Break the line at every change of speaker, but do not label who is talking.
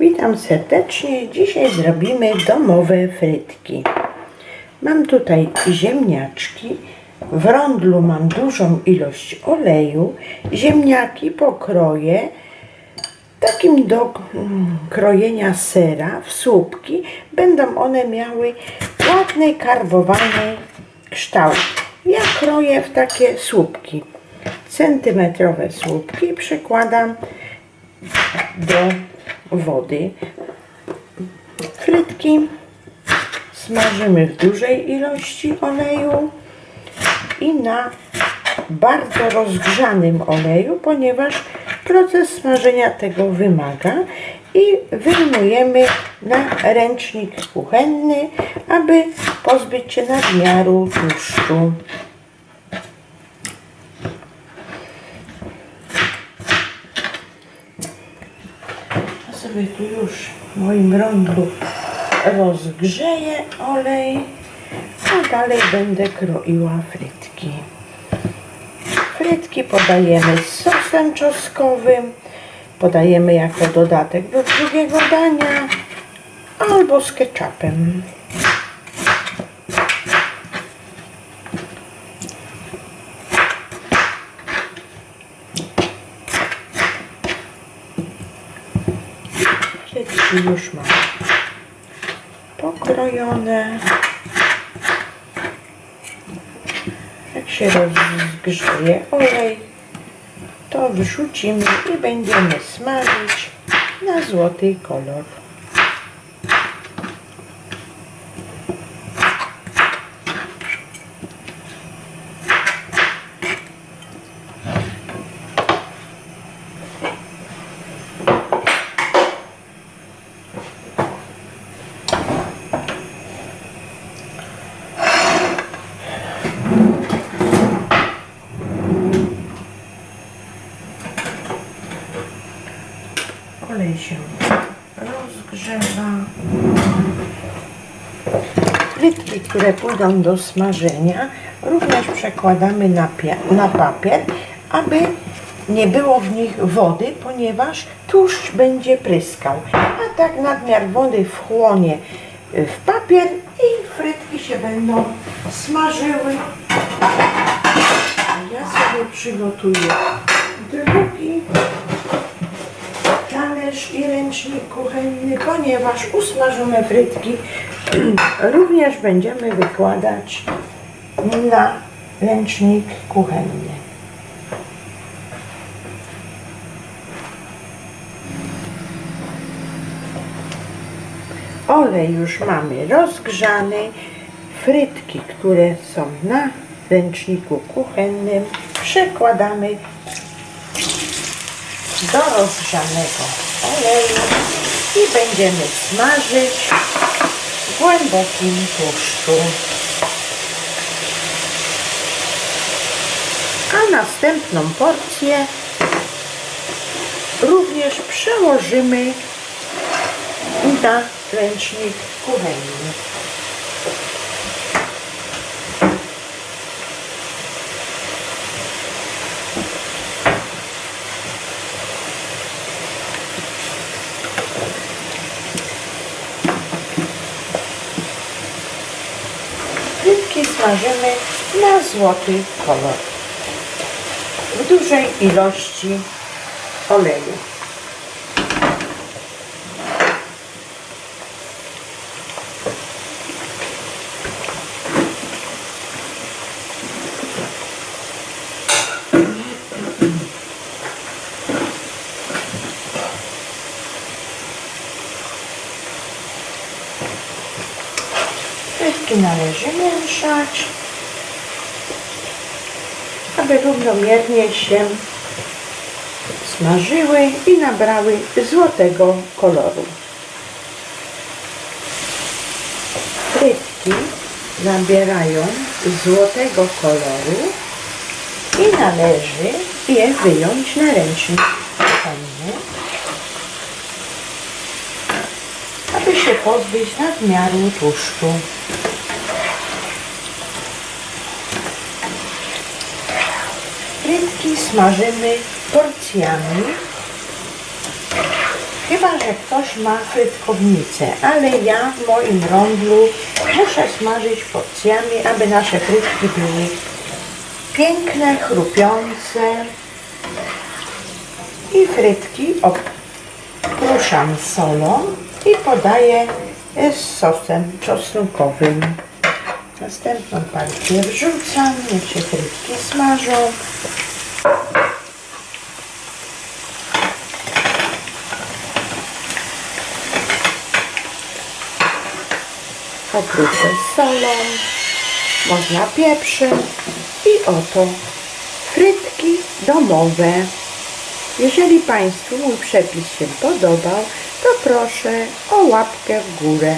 Witam serdecznie. Dzisiaj zrobimy domowe frytki. Mam tutaj ziemniaczki. W rondlu mam dużą ilość oleju. Ziemniaki pokroję takim do mm, krojenia sera w słupki. Będą one miały ładny, karbowany kształt. Ja kroję w takie słupki. Centymetrowe słupki przykładam do wody. Frytki smażymy w dużej ilości oleju i na bardzo rozgrzanym oleju, ponieważ proces smażenia tego wymaga i wyjmujemy na ręcznik kuchenny, aby pozbyć się nadmiaru tłuszczu. Sobie tu już w moim rondlu rozgrzeję olej, a dalej będę kroiła frytki. Frytki podajemy z sosem czosnkowym, podajemy jako dodatek do drugiego dania albo z ketchupem. Już mam pokrojone. Jak się rozgrzeje olej, to wrzucimy i będziemy smażyć na złoty kolor. Olej się rozgrzewa. Frytki, które pójdą do smażenia, również przekładamy na, na papier, aby nie było w nich wody, ponieważ tłuszcz będzie pryskał. A tak nadmiar wody wchłonie y, w papier i frytki się będą smażyły. Ja sobie przygotuję drugi talerz i ręcznik kuchenny, ponieważ usmażone frytki również będziemy wykładać na ręcznik kuchenny. Olej już mamy rozgrzany. Frytki, które są na ręczniku kuchennym, przekładamy do rozgrzanego oleju i będziemy smażyć w głębokim tłuszczu. A następną porcję również przełożymy na ręcznik kuchenny. Frytki smażymy na złoty kolor. W dużej ilości oleju. Frytki należy mieszać, aby równomiernie się smażyły i nabrały złotego koloru. Frytki nabierają złotego koloru i należy je wyjąć na ręcznik aby się pozbyć nadmiaru tłuszczu. Frytki smażymy porcjami Chyba, że ktoś ma frytkownicę, ale ja w moim rondlu muszę smażyć porcjami, aby nasze frytki były piękne, chrupiące. I frytki opruszam solą i podaję z sosem czosnkowym. Następną partię wrzucam, niech się frytki smażą. Oprószę solą, można pieprzem i oto frytki domowe. Jeżeli Państwu mój przepis się podobał, to proszę o łapkę w górę.